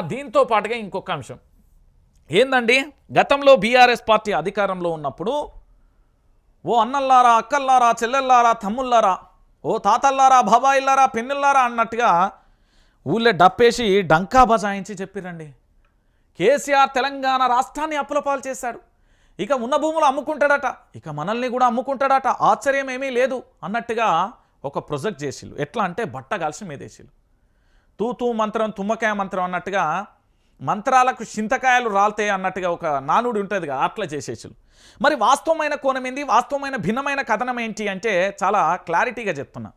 దీంతో పాటుగా ఇంకొక అంశం. ఏందండి? గతంలో బీఆర్ఎస్ పార్టీ అధికారంలో ఉన్నప్పుడు ఓ అన్నల్లారా అక్కల్లారా చెల్లెల్లారా తమ్ముళ్ళారా ఓ తాతల్లారా బాబాయిల్లారా పెన్నుల్లారా అన్నట్టుగా ఊళ్ళో డప్పేసి డంకా బజాయించి చెప్పిరండి. కేసీఆర్ తెలంగాణ రాష్ట్రాన్ని అప్పులపాలు చేశాడు. ఇక ఉన్న భూములు అమ్ముకుంటాడట. ఇక మనల్ని కూడా అమ్ముకుంటాడట. ఆశ్చర్యం ఏమీ లేదు అన్నట్టుగా ఒక ప్రొజెక్ట్ చేసిళ్ళు. ఎట్లా అంటే బట్ట కలిసి మీదేసిళ్ళు. తూతూ మంత్రం తుమ్మకాయ మంత్రం అన్నట్టుగా మంత్రాలకు చింతకాయలు రాల్తాయి అన్నట్టుగా ఒక నానుడు ఉంటుందిగా అట్లా చేసేసులు మరి వాస్తవమైన కోణం ఏంది? వాస్తవమైన భిన్నమైన కథనం ఏంటి అంటే చాలా క్లారిటీగా చెప్తున్నా.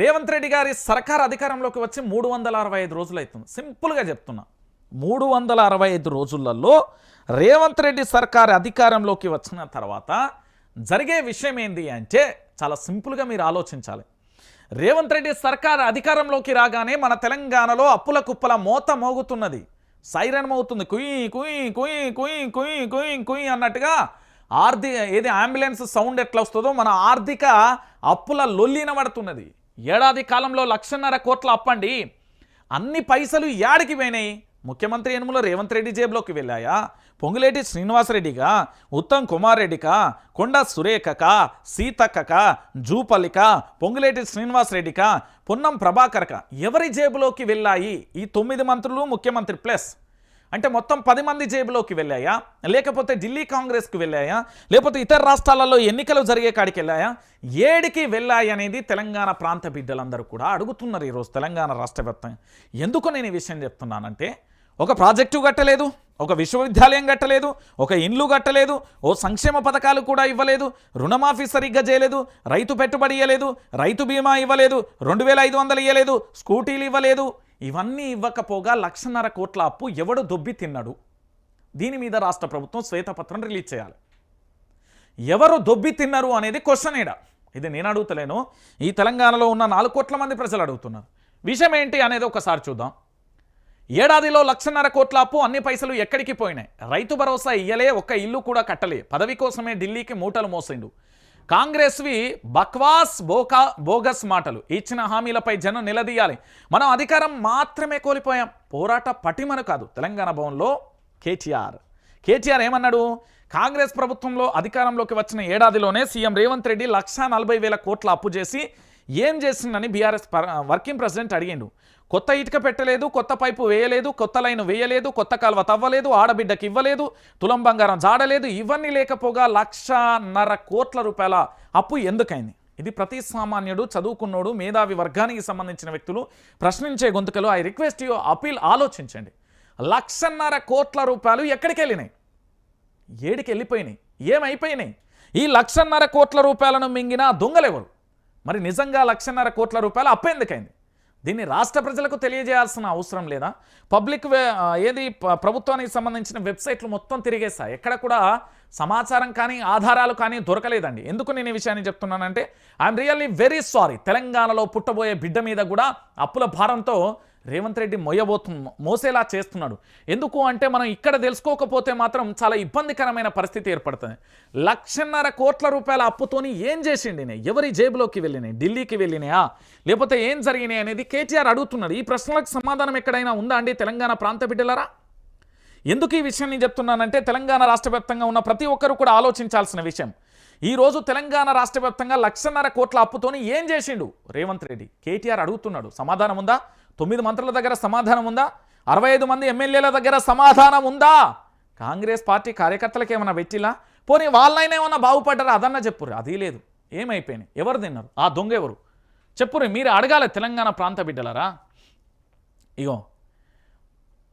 రేవంత్ రెడ్డి గారి సర్కార్ అధికారంలోకి వచ్చి మూడు వందల అరవై ఐదు రోజులు అవుతుంది. సింపుల్గా చెప్తున్నా. మూడు వందల అరవై ఐదు రోజులలో రేవంత్ రెడ్డి సర్కార్ అధికారంలోకి వచ్చిన తర్వాత జరిగే విషయం ఏంది అంటే చాలా సింపుల్గా మీరు ఆలోచించాలి. రేవంత్ రెడ్డి సర్కార్ అధికారంలోకి రాగానే మన తెలంగాణలో అప్పుల కుప్పల మోత మోగుతున్నది. సైరన్ మోగుతుంది. కుయి కుయి కుయి కుయి కుయి కుయి కుయి అన్నట్టుగా ఆర్థిక ఏది అంబులెన్స్ సౌండ్ ఎట్లా వస్తుందో మన ఆర్థిక అప్పుల లొల్లిన పడుతున్నది. ఏడాది కాలంలో లక్షన్నర కోట్ల అప్పండి. అన్ని పైసలు యాడికి పోయినాయి? ముఖ్యమంత్రి యనుముల రేవంత్ రెడ్డి జేబులోకి వెళ్ళాయా? పొంగులేటి శ్రీనివాసరెడ్డిగా ఉత్తమ్ కుమార్ రెడ్డికా కొండ సురేఖక? సీతక్కక? జూపల్లిక? పొంగులేటి శ్రీనివాసరెడ్డిక? పొన్నం ప్రభాకర్క? ఎవరి జేబులోకి వెళ్ళాయి ఈ తొమ్మిది మంత్రులు ముఖ్యమంత్రి ప్లస్? అంటే మొత్తం పది మంది జేబులోకి వెళ్ళాయా? లేకపోతే ఢిల్లీ కాంగ్రెస్కి వెళ్ళాయా? లేకపోతే ఇతర రాష్ట్రాలలో ఎన్నికలు జరిగే కాడికి వెళ్ళాయా? ఏడికి వెళ్ళాయి అనేది తెలంగాణ ప్రాంత బిడ్డలందరూ కూడా అడుగుతున్నారు ఈరోజు తెలంగాణ రాష్ట్ర ఎందుకు నేను ఈ విషయం చెప్తున్నానంటే ఒక ప్రాజెక్టు కట్టలేదు ఒక విశ్వవిద్యాలయం కట్టలేదు ఒక ఇండ్లు కట్టలేదు ఓ సంక్షేమ పథకాలు కూడా ఇవ్వలేదు రుణమాఫీ సరిగ్గా చేయలేదు రైతు పెట్టుబడి ఇవ్వలేదు రైతు బీమా ఇవ్వలేదు రెండు వేల ఐదు వందలు ఇవ్వలేదు స్కూటీలు ఇవ్వలేదు. ఇవన్నీ ఇవ్వకపోగా లక్షన్నర కోట్ల అప్పు ఎవడు దొబ్బి తిన్నాడు? దీని మీద రాష్ట్ర ప్రభుత్వం శ్వేతపత్రం రిలీజ్ చేయాలి. ఎవరు దొబ్బి తిన్నారు అనేది క్వశ్చన్ ఈడ. ఇది నేను అడుగుతలేను. ఈ తెలంగాణలో ఉన్న నాలుగు కోట్ల మంది ప్రజలు అడుగుతున్నారు. విషయం ఏంటి అనేది ఒకసారి చూద్దాం. ఏడాదిలో లక్షన్నర కోట్ల అప్పు అన్ని పైసలు ఎక్కడికి పోయినాయి? రైతు భరోసా ఇయ్యలే ఒక్క ఇల్లు కూడా కట్టలే. పదవి కోసమే ఢిల్లీకి మూటలు మోసిండు. కాంగ్రెస్వి బక్వాస్ బోకా బోగస్ మాటలు. ఇచ్చిన హామీలపై జనం నిలదీయాలి. మనం అధికారం మాత్రమే కోల్పోయాం. పోరాట పటిమను కాదు. తెలంగాణ భవన్లో కేటీఆర్. కేటీఆర్ ఏమన్నాడు? కాంగ్రెస్ ప్రభుత్వంలో అధికారంలోకి వచ్చిన ఏడాదిలోనే సీఎం రేవంత్ రెడ్డి లక్షా నలభై వేల కోట్ల అప్పు చేసి ఏం చేసిందని బీఆర్ఎస్ వర్కింగ్ ప్రెసిడెంట్ అడిగిండు. కొత్త ఇటుక పెట్టలేదు కొత్త పైపు వేయలేదు కొత్త లైన్ వేయలేదు కొత్త కాలువ తవ్వలేదు ఆడబిడ్డకి ఇవ్వలేదు తులం బంగారం జాడలేదు ఇవన్నీ లేకపోగా లక్షన్నర కోట్ల రూపాయల అప్పు ఎందుకైంది? ఇది ప్రతి సామాన్యుడు చదువుకున్నోడు మేధావి వర్గానికి సంబంధించిన వ్యక్తులు ప్రశ్నించే గొంతుకలు ఐ రిక్వెస్ట్ యూ అపీల్ ఆలోచించండి. లక్షన్నర కోట్ల రూపాయలు ఎక్కడికి వెళ్ళినాయి? ఏడికి వెళ్ళిపోయినాయి? ఏమైపోయినాయి? ఈ లక్షన్నర కోట్ల రూపాయలను మింగిన దొంగలెవరు? మరి నిజంగా లక్షన్నర కోట్ల రూపాయలు అప్పెందుకైంది దీన్ని రాష్ట్ర ప్రజలకు తెలియజేయాల్సిన అవసరం లేదా? పబ్లిక్ ఏది ప్రభుత్వానికి సంబంధించిన వెబ్సైట్లు మొత్తం తిరిగేస్తాయి ఎక్కడ కూడా సమాచారం కానీ ఆధారాలు కానీ దొరకలేదండి. ఎందుకు నేను ఈ విషయాన్ని చెప్తున్నానంటే ఐఎమ్ రియల్లీ వెరీ సారీ. తెలంగాణలో పుట్టబోయే బిడ్డ మీద కూడా అప్పుల భారంతో రేవంత్ రెడ్డి మొయ్యబోతు మోసేలా చేస్తున్నాడు. ఎందుకు అంటే మనం ఇక్కడ తెలుసుకోకపోతే మాత్రం చాలా ఇబ్బందికరమైన పరిస్థితి ఏర్పడుతుంది. లక్షన్నర కోట్ల రూపాయల అప్పుతోని ఏం చేసిండినే ఎవరి జేబులోకి వెళ్ళినాయి ఢిల్లీకి వెళ్ళినాయా? లేకపోతే ఏం జరిగినాయి అనేది కేటీఆర్ అడుగుతున్నాడు ఈ ప్రశ్నలకు సమాధానం ఎక్కడైనా ఉందా అండి తెలంగాణ ప్రాంత బిడ్డలరా? ఎందుకు ఈ విషయం నేను చెప్తున్నానంటే తెలంగాణ రాష్ట్ర ఉన్న ప్రతి ఒక్కరు కూడా ఆలోచించాల్సిన విషయం. ఈ రోజు తెలంగాణ రాష్ట్ర వ్యాప్తంగా లక్షన్నర కోట్ల అప్పుతోని ఏం చేసిండు రేవంత్ రెడ్డి? కేటీఆర్ అడుగుతున్నాడు. సమాధానం ఉందా? తొమ్మిది మంత్రుల దగ్గర సమాధానం ఉందా? అరవై ఐదు మంది ఎమ్మెల్యేల దగ్గర సమాధానం ఉందా? కాంగ్రెస్ పార్టీ కార్యకర్తలకు ఏమైనా పెట్టిలా? పోనీ వాళ్ళైనా ఏమన్నా బాగుపడ్డారా? అదన్నా చెప్పురు అది లేదు. ఏమైపోయినాయి? ఎవరు తిన్నారు? ఆ దొంగ ఎవరు? చెప్పురు మీరు అడగాలి తెలంగాణ ప్రాంత బిడ్డలరా? ఇగో